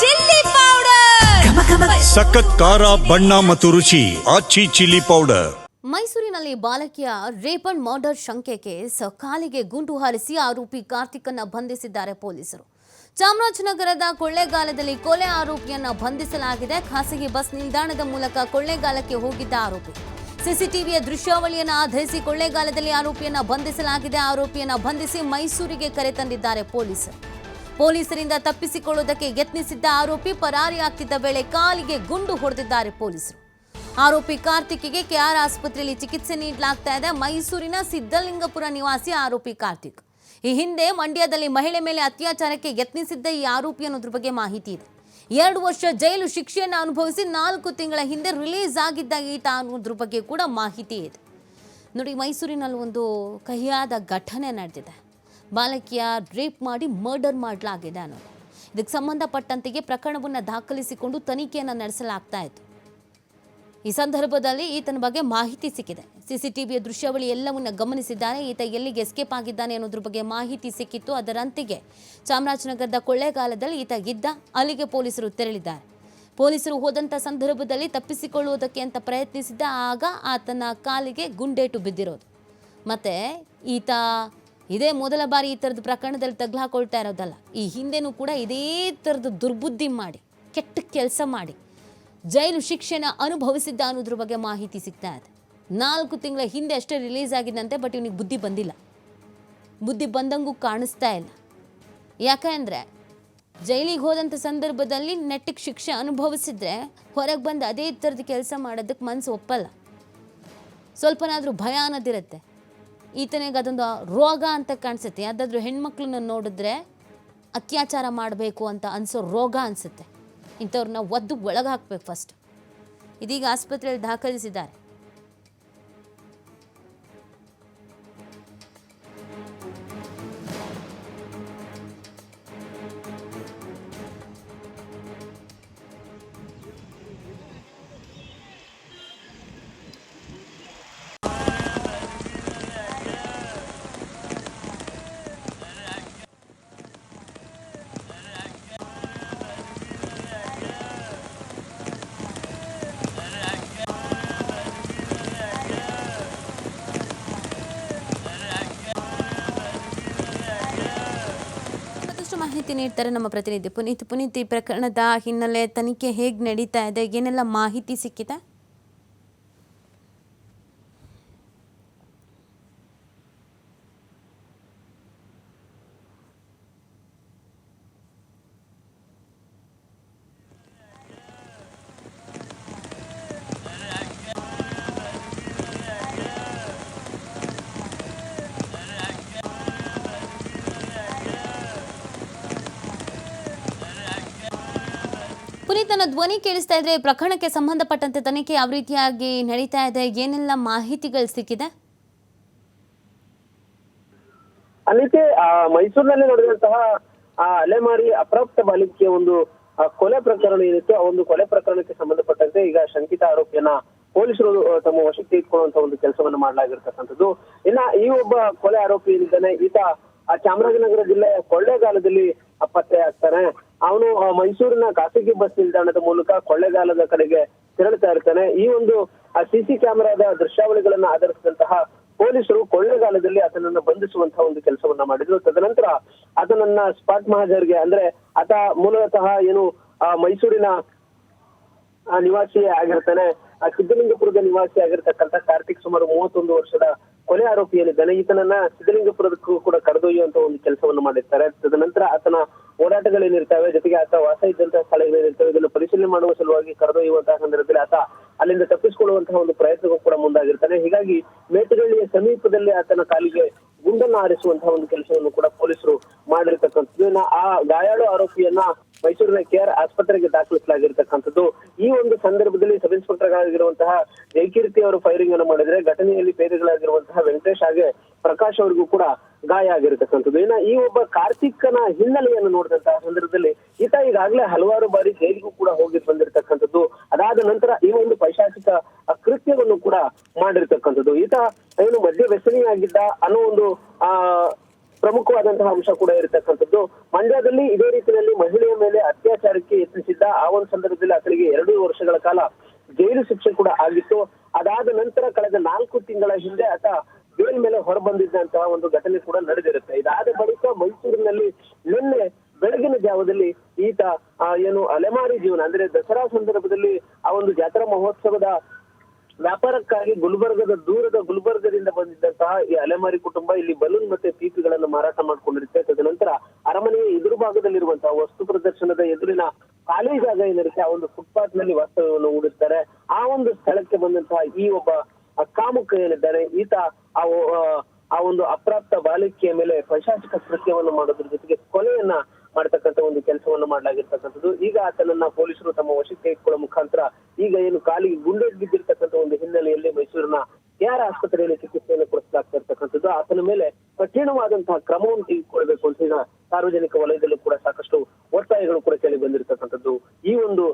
Chilli powder. ಸಖತ್ ಖಾರ ಬಣ್ಣ ಮತ್ತು ರುಚಿ ಆಚಿ ಚಿಲ್ಲಿ ಪೌಡರ್. ಮೈಸೂರಿನಲ್ಲಿ ಬಾಲಕಿಯ ರೇಪ್ ಅಂಡ್ ಮರ್ಡರ್ ಶಂಕೆ ಕೇಸ್ ಕಾಲಿಗೆ ಗುಂಡು ಹಾರಿಸಿ ಆರೋಪಿ ಕಾರ್ತಿಕನ್ನ ಬಂಧಿಸಿದ್ದಾರೆ ಪೊಲೀಸರು. ಚಾಮರಾಜನಗರದ ಕೊಳ್ಳೇಗಾಲದಲ್ಲಿ ಕೊಲೆ ಆರೋಪಿಯನ್ನ ಬಂಧಿಸಲಾಗಿದೆ. ಖಾಸಗಿ ಬಸ್ ನಿಲ್ದಾಣದ ಮೂಲಕ ಕೊಳ್ಳೇಗಾಲಕ್ಕೆ ಹೋಗಿದ್ದ ಆರೋಪಿ. ಸಿಸಿಟಿವಿಯ ದೃಶ್ಯಾವಳಿಯನ್ನು ಆಧರಿಸಿ ಕೊಳ್ಳೇಗಾಲದಲ್ಲಿ ಆರೋಪಿಯನ್ನ ಬಂಧಿಸಲಾಗಿದೆ. ಆರೋಪಿಯನ್ನ ಬಂಧಿಸಿ ಮೈಸೂರಿಗೆ ಕರೆತಂದಿದ್ದಾರೆ ಪೊಲೀಸರು. ಪೊಲೀಸರಿಂದ ತಪ್ಪಿಸಿಕೊಳ್ಳುವುದಕ್ಕೆ ಯತ್ನಿಸಿದ್ದ ಆರೋಪಿ ಪರಾರಿಯಾಗ್ತಿದ್ದ ವೇಳೆ ಕಾಲಿಗೆ ಗುಂಡು ಹೊಡೆದಿದ್ದಾರೆ ಪೊಲೀಸರು. ಆರೋಪಿ ಕಾರ್ತಿಕ್ಗೆ ಕೆಆರ್ ಆಸ್ಪತ್ರೆಯಲ್ಲಿ ಚಿಕಿತ್ಸೆ ನೀಡಲಾಗ್ತಾ ಇದೆ. ಮೈಸೂರಿನ ಸಿದ್ದಲಿಂಗಪುರ ನಿವಾಸಿ ಆರೋಪಿ ಕಾರ್ತಿಕ್. ಈ ಹಿಂದೆ ಮಂಡ್ಯದಲ್ಲಿ ಮಹಿಳೆ ಮೇಲೆ ಅತ್ಯಾಚಾರಕ್ಕೆ ಯತ್ನಿಸಿದ್ದ ಈ ಆರೋಪಿ ಅನ್ನೋದ್ರ ಬಗ್ಗೆ ಮಾಹಿತಿ ಇದೆ. ಎರಡು ವರ್ಷ ಜೈಲು ಶಿಕ್ಷೆಯನ್ನು ಅನುಭವಿಸಿ ನಾಲ್ಕು ತಿಂಗಳ ಹಿಂದೆ ರಿಲೀಸ್ ಆಗಿದ್ದ ಈತ ಅನ್ನೋದ್ರ ಬಗ್ಗೆ ಕೂಡ ಮಾಹಿತಿ ಇದೆ. ನೋಡಿ ಮೈಸೂರಿನಲ್ಲಿ ಒಂದು ಕಹಿಯಾದ ಘಟನೆ ನಡೆದಿದೆ. ಬಾಲಕಿಯ ರೇಪ್ ಮಾಡಿ ಮರ್ಡರ್ ಮಾಡಲಾಗಿದೆ ಅನ್ನೋದು. ಇದಕ್ಕೆ ಸಂಬಂಧಪಟ್ಟಂತೆಯೇ ಪ್ರಕರಣವನ್ನು ದಾಖಲಿಸಿಕೊಂಡು ತನಿಖೆಯನ್ನು ನಡೆಸಲಾಗ್ತಾ ಇತ್ತು. ಈ ಸಂದರ್ಭದಲ್ಲಿ ಈತನ ಬಗ್ಗೆ ಮಾಹಿತಿ ಸಿಕ್ಕಿದೆ. ಸಿಸಿಟಿವಿಯ ದೃಶ್ಯಾವಳಿ ಎಲ್ಲವನ್ನ ಗಮನಿಸಿದ್ದಾನೆ. ಈತ ಎಲ್ಲಿಗೆ ಎಸ್ಕೇಪ್ ಆಗಿದ್ದಾನೆ ಅನ್ನೋದ್ರ ಬಗ್ಗೆ ಮಾಹಿತಿ ಸಿಕ್ಕಿತ್ತು. ಅದರಂತೆಗೆ ಚಾಮರಾಜನಗರದ ಕೊಳ್ಳೇಗಾಲದಲ್ಲಿ ಈತ ಇದ್ದ ಅಲ್ಲಿಗೆ ಪೊಲೀಸರು ತೆರಳಿದ್ದಾರೆ. ಪೊಲೀಸರು ಹೋದಂಥ ಸಂದರ್ಭದಲ್ಲಿ ತಪ್ಪಿಸಿಕೊಳ್ಳುವುದಕ್ಕೆ ಅಂತ ಪ್ರಯತ್ನಿಸಿದ್ದ ಆಗ ಆತನ ಕಾಲಿಗೆ ಗುಂಡೇಟು ಬಿದ್ದಿರೋದು. ಮತ್ತೆ ಈತ ಇದೇ ಮೊದಲ ಬಾರಿ ಈ ಥರದ ಪ್ರಕರಣದಲ್ಲಿ ತಗ್ಲಾಕೊಳ್ತಾ ಇರೋದಲ್ಲ, ಈ ಹಿಂದೆನೂ ಕೂಡ ಇದೇ ಥರದ ದುರ್ಬುದ್ಧಿ ಮಾಡಿ, ಕೆಟ್ಟ ಕೆಲಸ ಮಾಡಿ, ಜೈಲು ಶಿಕ್ಷೆನ ಅನುಭವಿಸಿದ್ದ ಅನ್ನೋದ್ರ ಬಗ್ಗೆ ಮಾಹಿತಿ ಸಿಗ್ತಾ ಇದೆ. ನಾಲ್ಕು ತಿಂಗಳ ಹಿಂದೆ ಅಷ್ಟೇ ರಿಲೀಸ್ ಆಗಿದ್ದಂತೆ, ಬಟ್ ಇವನಿಗೆ ಬುದ್ಧಿ ಬಂದಿಲ್ಲ. ಬುದ್ಧಿ ಬಂದಂಗೂ ಕಾಣಿಸ್ತಾ ಇಲ್ಲ. ಯಾಕಂದರೆ, ಜೈಲಿಗೆ ಹೋದಂಥ ಸಂದರ್ಭದಲ್ಲಿ ನೆಟ್ಟಿಗೆ ಶಿಕ್ಷೆ ಅನುಭವಿಸಿದ್ರೆ ಹೊರಗೆ ಬಂದು ಅದೇ ಥರದ ಕೆಲಸ ಮಾಡೋದಕ್ಕೆ ಮನಸ್ಸು ಒಪ್ಪಲ್ಲ. ಸ್ವಲ್ಪನಾದರೂ ಭಯ ಅನ್ನೋದಿರುತ್ತೆ. ಈತನಿಗೆ ಅದೊಂದು ರೋಗ ಅಂತ ಕಾಣಿಸುತ್ತೆ. ಯಾವುದಾದ್ರೂ ಹೆಣ್ಮಕ್ಳನ್ನ ನೋಡಿದ್ರೆ ಅತ್ಯಾಚಾರ ಮಾಡಬೇಕು ಅಂತ ಅನಿಸೋ ರೋಗ ಅನಿಸುತ್ತೆ. ಇಂಥವ್ರನ್ನ ಒದ್ದು ಒಳಗೆ ಹಾಕ್ಬೇಕು ಫಸ್ಟ್ ಇದೀಗ ಆಸ್ಪತ್ರೆಯಲ್ಲಿ ದಾಖಲಿಸಿದ್ದಾರೆ. ಮತ್ತಷ್ಟು ಮಾಹಿತಿ ನೀಡ್ತಾರೆ ನಮ್ಮ ಪ್ರತಿನಿಧಿ ಪುನೀತ್. ಪುನೀತ್, ಈ ಪ್ರಕರಣದ ಹಿನ್ನೆಲೆ ತನಿಖೆ ಹೇಗೆ ನಡೀತಾ ಇದೆ? ಏನೆಲ್ಲ ಮಾಹಿತಿ ಸಿಕ್ಕಿದೆ ಪುನೀತ್ ನನ್ನ ಧ್ವನಿ ಕೇಳಿಸ್ತಾ ಇದ್ರೆ ಪ್ರಕರಣಕ್ಕೆ ಸಂಬಂಧಪಟ್ಟಂತೆ ತನಿಖೆ ಯಾವ ರೀತಿಯಾಗಿ ನಡೀತಾ ಇದೆ? ಏನೆಲ್ಲ ಮಾಹಿತಿಗಳು ಸಿಕ್ಕಿದೆ? ಅಲ್ಲಿಗೆ ಮೈಸೂರಿನಲ್ಲಿ ನಡೆದಂತಹ, ಆ, ಅಲೆಮಾರಿ ಅಪ್ರಾಪ್ತ ಬಾಲಿಕೆಯ ಒಂದು ಕೊಲೆ ಪ್ರಕರಣ ಏನಿತ್ತು, ಆ ಒಂದು ಕೊಲೆ ಪ್ರಕರಣಕ್ಕೆ ಸಂಬಂಧಪಟ್ಟಂತೆ ಈಗ ಶಂಕಿತ ಆರೋಪಿಯನ್ನ ಪೊಲೀಸರು ತಮ್ಮ ವಶಕ್ಕೆ ಇಟ್ಕೊಳ್ಳುವಂತ ಒಂದು ಕೆಲಸವನ್ನು ಮಾಡಲಾಗಿರ್ತಕ್ಕಂಥದ್ದು. ಇನ್ನ ಈ ಒಬ್ಬ ಕೊಲೆ ಆರೋಪಿ ಏನಿದ್ದಾನೆ, ಈತ ಚಾಮರಾಜನಗರ ಜಿಲ್ಲೆಯ ಕೊಳ್ಳೇಗಾಲದಲ್ಲಿ ಪತ್ತೆ ಆಗ್ತಾನೆ. ಅವನು ಆ, ಮೈಸೂರಿನ ಖಾಸಗಿ ಬಸ್ ನಿಲ್ದಾಣದ ಮೂಲಕ ಕೊಳ್ಳೆಗಾಲದ ಕಡೆಗೆ ತೆರಳುತ್ತಾ ಇರ್ತಾನೆ. ಈ ಒಂದು ಸಿಸಿ ಕ್ಯಾಮೆರಾದ ದೃಶ್ಯಾವಳಿಗಳನ್ನ ಆಧರಿಸಿದಂತಹ ಪೊಲೀಸರು ಕೊಳ್ಳೆಗಾಲದಲ್ಲಿ ಆತನನ್ನ ಬಂಧಿಸುವಂತಹ ಒಂದು ಕೆಲಸವನ್ನ ಮಾಡಿದ್ರು. ತದನಂತರ ಆತನನ್ನ ಸ್ಪಾಟ್ ಮಹಾಜರ್ಗೆ ಅಂದ್ರೆ ಆತ ಮೂಲತಃ ಏನು ಆ, ಮೈಸೂರಿನ ಆ, ನಿವಾಸಿ ಆಗಿರ್ತಾನೆ. ಆ ಸಿದ್ದಲಿಂಗಪುರದ ನಿವಾಸಿ ಆಗಿರ್ತಕ್ಕಂಥ ಕಾರ್ತಿಕ್ ಸುಮಾರು ಮೂವತ್ತೊಂದು ವರ್ಷದ ಕೊಲೆ ಆರೋಪಿ ಏನಿದ್ದಾನೆ ಈತನನ್ನ ಸಿದ್ದಲಿಂಗಪುರದಕ್ಕೂ ಕೂಡ ಕರೆದೊಯ್ಯುವಂತ ಒಂದು ಕೆಲಸವನ್ನು ಮಾಡಿರ್ತಾರೆ. ತದನಂತರ ಆತನ ಓಡಾಟಗಳೇನಿರ್ತವೆ ಜೊತೆಗೆ ಆತ ವಾಸ ಇದ್ದಂತಹ ಸ್ಥಳಗಳೇನಿರ್ತವೆ ಇದನ್ನು ಪರಿಶೀಲನೆ ಮಾಡುವ ಸಲುವಾಗಿ ಕರೆದೊಯ್ಯುವಂತಹ ಸಂದರ್ಭದಲ್ಲಿ ಆತ ಅಲ್ಲಿಂದ ತಪ್ಪಿಸಿಕೊಳ್ಳುವಂತಹ ಒಂದು ಪ್ರಯತ್ನಕ್ಕೂ ಕೂಡ ಮುಂದಾಗಿರ್ತಾನೆ ಹೀಗಾಗಿ ಮೇಟಗಳ್ಳಿಯ ಸಮೀಪದಲ್ಲಿ ಆತನ ಕಾಲಿಗೆ ಗುಂಡನ್ನು ಆರಿಸುವಂತಹ ಒಂದು ಕೆಲಸವನ್ನು ಕೂಡ ಪೊಲೀಸರು ಮಾಡಿರ್ತಕ್ಕಂಥದ್ದು ಆ ಗಾಯಾಳು ಆರೋಪಿಯನ್ನ ಮೈಸೂರಿನ ಕೆಆರ್ ಆಸ್ಪತ್ರೆಗೆ ದಾಖಲಿಸಲಾಗಿರ್ತಕ್ಕಂಥದ್ದು. ಈ ಒಂದು ಸಂದರ್ಭದಲ್ಲಿ ಸಬ್ ಇನ್ಸ್ಪೆಕ್ಟರ್ ಆಗಿರುವಂತಹ ಜಯಕೀರ್ತಿ ಅವರು ಫೈರಿಂಗ್ ಅನ್ನು ಮಾಡಿದ್ರೆ ಘಟನೆಯಲ್ಲಿ ಪೇದೆಗಳಾಗಿರುವಂತಹ ವೆಂಕಟೇಶ್ ಹಾಗೆ ಪ್ರಕಾಶ್ ಅವರಿಗೂ ಕೂಡ ಗಾಯ ಆಗಿರತಕ್ಕಂಥದ್ದು. ಇನ್ನ ಈ ಒಬ್ಬ ಕಾರ್ತಿಕ್ನ ಹಿನ್ನೆಲೆಯನ್ನು ನೋಡಿದಂತಹ ಸಂದರ್ಭದಲ್ಲಿ ಈತ ಈಗಾಗಲೇ ಹಲವಾರು ಬಾರಿ ಜೈಲಿಗೂ ಕೂಡ ಹೋಗಿ ಬಂದಿರತಕ್ಕಂಥದ್ದು. ಅದಾದ ನಂತರ ಈ ಒಂದು ಪೈಶಾಚಿಕ ಕೃತ್ಯವನ್ನು ಕೂಡ ಮಾಡಿರ್ತಕ್ಕಂಥದ್ದು. ಈತ ಏನು ಮದ್ಯ ವ್ಯಸನಿಯಾಗಿದ್ದ ಅನ್ನೋ ಒಂದು, ಆ ಪ್ರಮುಖವಾದಂತಹ ಅಂಶ ಕೂಡ ಇರತಕ್ಕಂಥದ್ದು. ಮಂಡ್ಯದಲ್ಲಿ ಇದೇ ರೀತಿಯಲ್ಲಿ ಮಹಿಳೆಯ ಮೇಲೆ ಅತ್ಯಾಚಾರಕ್ಕೆ ಯತ್ನಿಸಿದ್ದ ಆ ಒಂದು ಸಂದರ್ಭದಲ್ಲಿ ಆತನಿಗೆ ಎರಡು ವರ್ಷಗಳ ಕಾಲ ಜೈಲು ಶಿಕ್ಷೆ ಕೂಡ ಆಗಿತ್ತು. ಅದಾದ ನಂತರ ಕಳೆದ ನಾಲ್ಕು ತಿಂಗಳ ಹಿಂದೆ ಆತ ಬೇಲ್ ಮೇಲೆ ಹೊರಬಂದಿದ್ದಂತಹ ಒಂದು ಘಟನೆ ಕೂಡ ನಡೆದಿರುತ್ತೆ. ಇದಾದ ಬಳಿಕ ಮೈಸೂರಿನಲ್ಲಿ ನಿನ್ನೆ ಬೆಳಗಿನ ಜಾವದಲ್ಲಿ ಈತ ಏನು ಅಲೆಮಾರಿ ಜೀವನ, ಅಂದ್ರೆ ದಸರಾ ಸಂದರ್ಭದಲ್ಲಿ ಆ ಒಂದು ಜಾತ್ರಾ ಮಹೋತ್ಸವದ ವ್ಯಾಪಾರಕ್ಕಾಗಿ ಗುಲ್ಬರ್ಗದ ದೂರದ ಗುಲ್ಬರ್ಗದಿಂದ ಬಂದಿದ್ದಂತಹ ಈ ಅಲೆಮಾರಿ ಕುಟುಂಬ ಇಲ್ಲಿ ಬಲೂನ್ ಮತ್ತೆ ಪೀಪಿಗಳನ್ನು ಮಾರಾಟ ಮಾಡಿಕೊಂಡಿರುತ್ತೆ. ತದನಂತರ ಅರಮನೆಯ ಎದುರು ಭಾಗದಲ್ಲಿರುವಂತಹ ವಸ್ತು ಪ್ರದರ್ಶನದ ಎದುರಿನ ಖಾಲಿ ಜಾಗ ಏನಿರುತ್ತೆ, ಆ ಒಂದು ಫುಟ್ಪಾತ್ನಲ್ಲಿ ವಾಸ್ತವ್ಯವನ್ನು ಹೂಡುತ್ತಾರೆ ಆ ಒಂದು ಸ್ಥಳಕ್ಕೆ ಬಂದಂತಹ ಈ ಒಬ್ಬ ಕಾಮುಕ ಏನಿದ್ದಾನೆ, ಈತ ಆ ಆ- ಒಂದು ಅಪ್ರಾಪ್ತ ಬಾಲಿಕೆಯ ಮೇಲೆ ಪ್ರಶಾಸಕ ಕೃತ್ಯವನ್ನು ಮಾಡೋದ್ರ ಜೊತೆಗೆ ಕೊಲೆಯನ್ನ ಮಾಡ್ತಕ್ಕಂಥ ಒಂದು ಕೆಲಸವನ್ನು ಮಾಡಲಾಗಿರ್ತಕ್ಕಂಥದ್ದು. ಈಗ ಆತನನ್ನ ಪೊಲೀಸರು ತಮ್ಮ ವಶಕ್ಕೆ ಇಟ್ಕೊಳ್ಳೋ ಮುಖಾಂತರ ಈಗ ಏನು ಕಾಲಿಗೆ ಬಿದ್ದಿರ್ತಕ್ಕಂಥ ಮೈಸೂರಿನ ಕೆಆರ್ ಆಸ್ಪತ್ರೆಯಲ್ಲಿ ಚಿಕಿತ್ಸೆಯನ್ನು ಕೊಡಿಸಲಾಗ್ತಾ ಇರ್ತಕ್ಕಂಥದ್ದು, ಆತನ ಮೇಲೆ ಕಠಿಣವಾದಂತಹ ಕ್ರಮವನ್ನು ತೆಗೆದುಕೊಳ್ಬೇಕು ಅಂತ ಸಾರ್ವಜನಿಕ ವಲಯದಲ್ಲೂ ಕೂಡ ಸಾಕಷ್ಟು ಒತ್ತಾಯಗಳು ಕೂಡ ಕೇಳಿ ಬಂದಿರತಕ್ಕಂಥದ್ದು. ಈ ಒಂದು